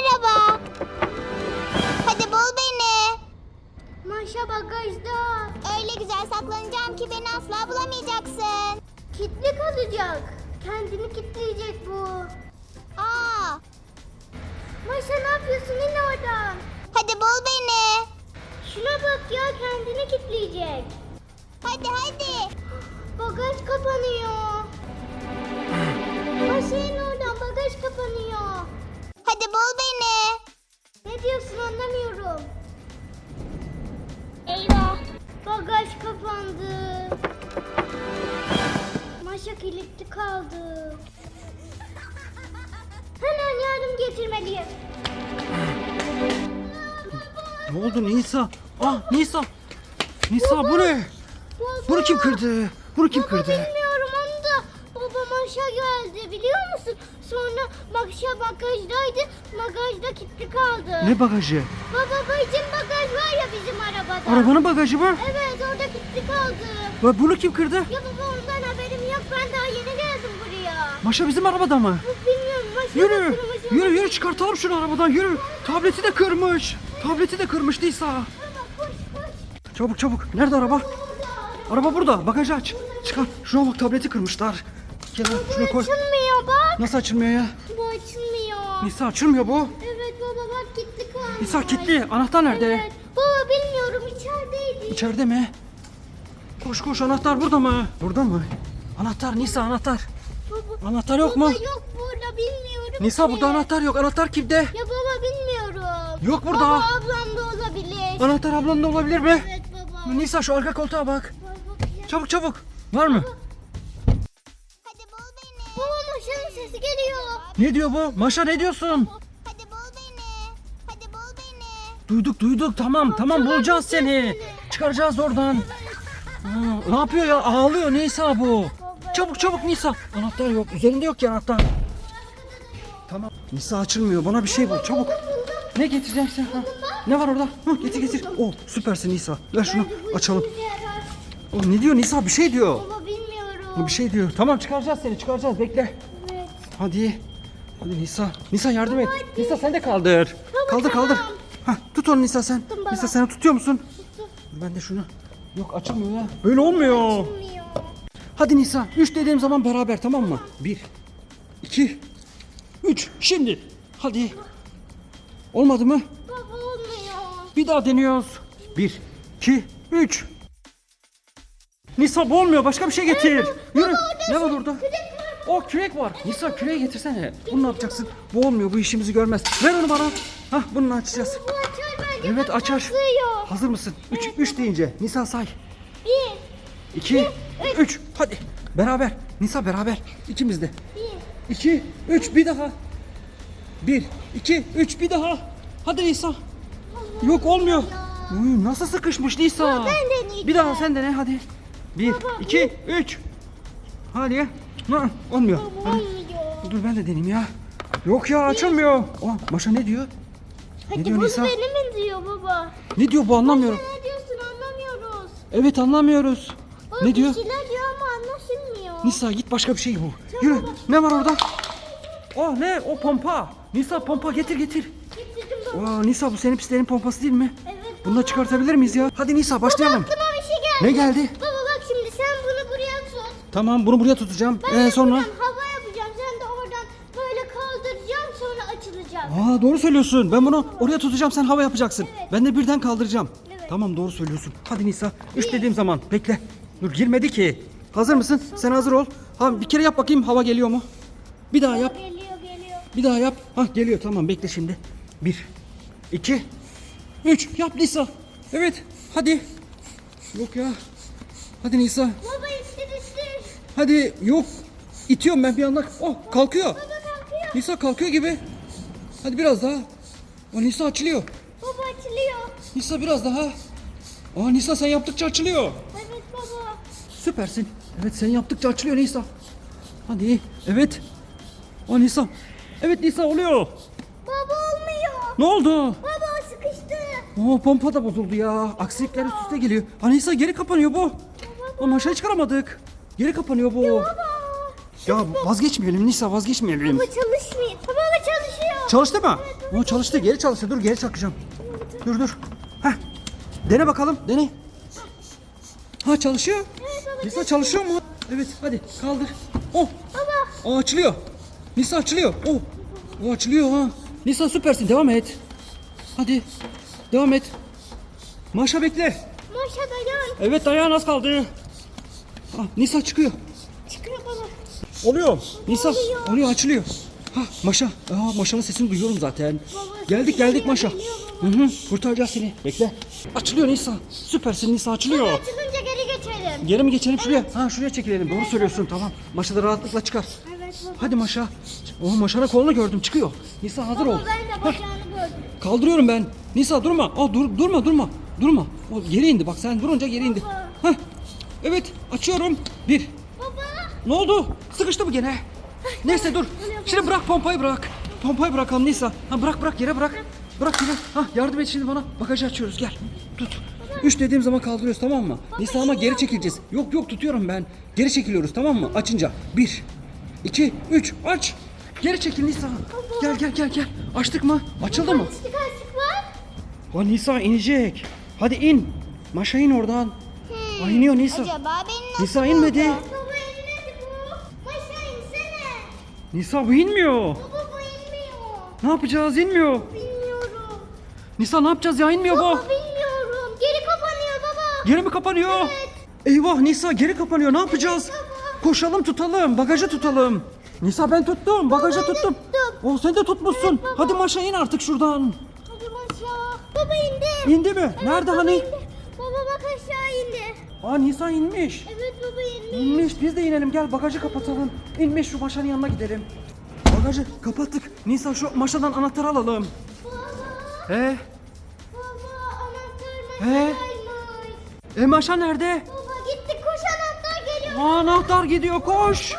merhaba. Hadi bul beni. Maşa bagajda. Öyle güzel saklanacağım ki beni asla bulamayacaksın. Kitli kalacak. Kendini kitleyecek bu. Aa, Maşa ne yapıyorsun? İn oradan. hadi bul beni. Şuna bak ya kendini kitleyecek. Hadi hadi. Bagaj kapanıyor. Anlamıyorum. Eyvah. Bagaj kapandı. Maşa kilitli kaldı. Hemen yardım getirmeliyim. Ne oldu Nisa? Ah Nisa. Nisa bu ne? Baba. Bunu kim kırdı? Bunu kim Baba kırdı? Maşa geldi biliyor musun? Sonra Maşa bagajdaydı. Bagajda kilitli kaldı. Ne bagajı? Baba bizim bagaj var ya bizim arabada. Arabanın bagajı mı? Evet orada kilitli kaldı. Ve bunu kim kırdı? Ya baba ondan haberim yok ben daha yeni geldim buraya. Maşa bizim arabada mı? Bilmiyorum Maşa Yürü. Yürü yürü çıkartalım şunu arabadan yürü. Tableti de kırmış. Tableti de kırmış Nisa. Çabuk çabuk. Nerede araba? Araba burada. Bagajı aç. Çıkar. Şuna bak tableti kırmışlar. Gel lan, şuna koy. Açılmıyor bak. Nasıl açılmıyor ya? Bu açılmıyor. Nisa açılmıyor bu. Evet baba bak kilitli kalmış. Nisa kilitli. Anahtar nerede? Evet. Baba bilmiyorum içerideydi. İçeride mi? Koş koş anahtar burada mı? Burada mı? Anahtar Nisa anahtar. Baba, Anahtar yok mu? Baba yok burada bilmiyorum Nisa ki. burada anahtar yok. Anahtar kimde? Ya baba bilmiyorum. Yok burada. Baba ablam da olabilir. Anahtar ablanın da olabilir mi? Evet baba. Nisa şu arka koltuğa bak. Baba, ya- Çabuk çabuk. Var mı? Ne diyor bu? Maşa ne diyorsun? Hadi bul beni. Hadi bul beni. Duyduk duyduk tamam tamam bulacağız seni. Çıkaracağız oradan. Aa, ne yapıyor ya? Ağlıyor Nisa bu. Çabuk çabuk Nisa. Anahtar yok. Üzerinde yok ki anahtar. Tamam. Nisa açılmıyor. Bana bir şey bul. Çabuk. Ne getireceksin? Ha? Ne var orada? Hı, getir getir. Oh süpersin Nisa. Ver şunu açalım. Oh, ne diyor Nisa? Bir şey diyor. Baba bilmiyorum. Bir şey diyor. Tamam çıkaracağız seni çıkaracağız. Bekle. Evet. Hadi. Hadi Nisa. Nisa yardım et. Nisa sen de kaldır. kaldır tamam. kaldır. Hah, tut onu Nisa sen. Tuttum baba. Nisa sen tutuyor musun? Ben de şunu. Yok açılmıyor ya. Böyle olmuyor. Bilmiyor. Hadi Nisa. Üç dediğim zaman beraber tamam mı? Bir. iki, Üç. Şimdi. Hadi. Olmadı mı? Baba olmuyor. Bir daha deniyoruz. Bir. iki, Üç. Nisa bu olmuyor. Başka bir şey getir. Yürü. Ne var orada? O kürek var. Nisa küreği getirsene. Bunu ne yapacaksın? Bu olmuyor. Bu işimizi görmez. Ver onu bana. Hah bununla açacağız. Bu açar bence. Evet açar. Sığıyor. Hazır mısın? Üç, üç deyince. Nisa say. Bir. İki, üç. Hadi. Beraber. Nisa beraber. İkimiz de. Bir. İki, üç. Bir daha. Bir, iki, üç. Bir daha. Hadi Nisa. Yok olmuyor. Uy, nasıl sıkışmış Nisa? ben deneyeceğim. Bir daha sen dene hadi. Bir, iki, üç. Hadi. Ha, olmuyor. Baba Hadi. olmuyor. Dur ben de deneyeyim ya. Yok ya açılmıyor. Oh, Maşa ne diyor? Hadi diyor bunu Nisa? benim mi diyor baba? Ne diyor bu anlamıyorum. Ne diyorsun anlamıyoruz. Evet anlamıyoruz. Baba Ne diyor? Bir şeyler diyor ama anlaşılmıyor. Nisa git başka bir şey bul. Yürü. Ne var orada? Oh ne? O pompa. Nisa pompa getir getir. Getirdim baba. Aa, Nisa bu senin pislerin pompası değil mi? Evet Bunu da çıkartabilir miyiz ya? Hadi Nisa başlayalım. Aklıma bir şey geldi. Ne geldi? Baba Tamam bunu buraya tutacağım. Ben Ee, sonra? buradan hava yapacağım. Sen de oradan böyle kaldıracağım sonra açılacak. Aa doğru söylüyorsun. Ben bunu oraya tutacağım sen hava yapacaksın. Evet. Ben de birden kaldıracağım. Evet. Tamam doğru söylüyorsun. Hadi Nisa. Üç dediğim zaman bekle. Dur girmedi ki. Hazır mısın? Sen hazır ol. Ha bir kere yap bakayım hava geliyor mu? Bir daha yap. Geliyor geliyor. Bir daha yap. Hah geliyor tamam bekle şimdi. Bir, iki, üç. Yap Nisa. Evet hadi. Yok ya. Hadi Nisa. Baba. Hadi yok. İtiyorum ben bir anda. Oh kalkıyor. Baba kalkıyor. Nisa kalkıyor gibi. Hadi biraz daha. Aa, Nisa açılıyor. Baba açılıyor. Nisa biraz daha. Aa Nisa sen yaptıkça açılıyor. Evet baba. Süpersin. Evet sen yaptıkça açılıyor Nisa. Hadi. Evet. Aa Nisa. Evet Nisa oluyor. Baba olmuyor. Ne oldu? Baba sıkıştı. Oo pompa da bozuldu ya. Aksilikler üst üste geliyor. Ha Nisa geri kapanıyor bu. Ama aşağı çıkaramadık. Geri kapanıyor bu. Baba. Ya vazgeçmeyelim Nisa vazgeçmeyelim. Baba çalışmıyor. Tamam mı çalışıyor? Çalıştı mı? O çalıştı geri çalıştı. Dur geri çakacağım. Dur dur. Heh. Dene bakalım dene. Ha çalışıyor. Nisa çalışıyor mu? Evet hadi kaldır. Oh. Baba. O açılıyor. Nisa açılıyor. Oh. O açılıyor ha. Nisa süpersin devam et. Hadi. Devam et. Maşa bekle. Maşa dayan. Evet dayağın az kaldı. Ah, Nisa çıkıyor. Çıkıyor baba. Oluyor. Nisa Oluyor. açılıyor. Ha Maşa. Aa, Maşa'nın sesini duyuyorum zaten. geldik geldik Maşa. Hı hı, kurtaracağız seni. Bekle. Açılıyor Nisa. Süpersin Nisa açılıyor. Çıkınca geri geçelim. Geri mi geçelim şuraya? Ha şuraya çekilelim. Doğru söylüyorsun tamam. Maşa da rahatlıkla çıkar. Evet baba. Hadi Maşa. O Maşa'nın kolunu gördüm çıkıyor. Nisa hazır ol. Baba ben de bacağını gördüm. Kaldırıyorum ben. Nisa durma. Aa, dur, durma durma. Durma. O geri indi bak sen durunca geri indi. Hah. Evet açıyorum. Bir. Baba. Ne oldu? Sıkıştı mı gene? Neyse dur. Şimdi bırak pompayı bırak. Pompayı bırakalım Nisa. Ha bırak bırak yere bırak. Bırak yere. Ha yardım et şimdi bana. Bagajı açıyoruz gel. Tut. Üç dediğim zaman kaldırıyoruz tamam mı? Nisa ama geri çekileceğiz. Yok yok tutuyorum ben. Geri çekiliyoruz tamam mı? Açınca. Bir. iki, üç. Aç. Geri çekil Nisa. Gel gel gel gel. Açtık mı? Açıldı mı? Açtık açtık var. Ha Nisa inecek. Hadi in. Maşa in oradan. Ay iniyor Nisa. Acaba beni nasıl Nisa inmedi. Baba inmedi bu. Maşa insene. Nisa bu inmiyor. Baba bu inmiyor. Ne yapacağız inmiyor. Bilmiyorum. Nisa ne yapacağız ya inmiyor bu. Baba bilmiyorum. Geri kapanıyor baba. Geri mi kapanıyor? Eyvah Nisa geri kapanıyor ne yapacağız? Koşalım tutalım bagajı tutalım. Nisa ben tuttum bagajı tuttum. tuttum. O sen de tutmuşsun. Hadi Maşa in artık şuradan. Hadi Maşa. Baba indi. İndi mi? Nerede Baba hani? indi. Baba bak aşağı indi. Aa Nisa inmiş. Evet baba indi. İnmiş biz de inelim gel bagajı kapatalım. İnmiş şu Maşa'nın yanına gidelim. Bagajı kapattık. Nisa şu Maşa'dan anahtarı alalım. Baba. He? Baba anahtar He? E Maşa nerede? Baba gitti koş anahtar geliyor. Aa, anahtar gidiyor koş.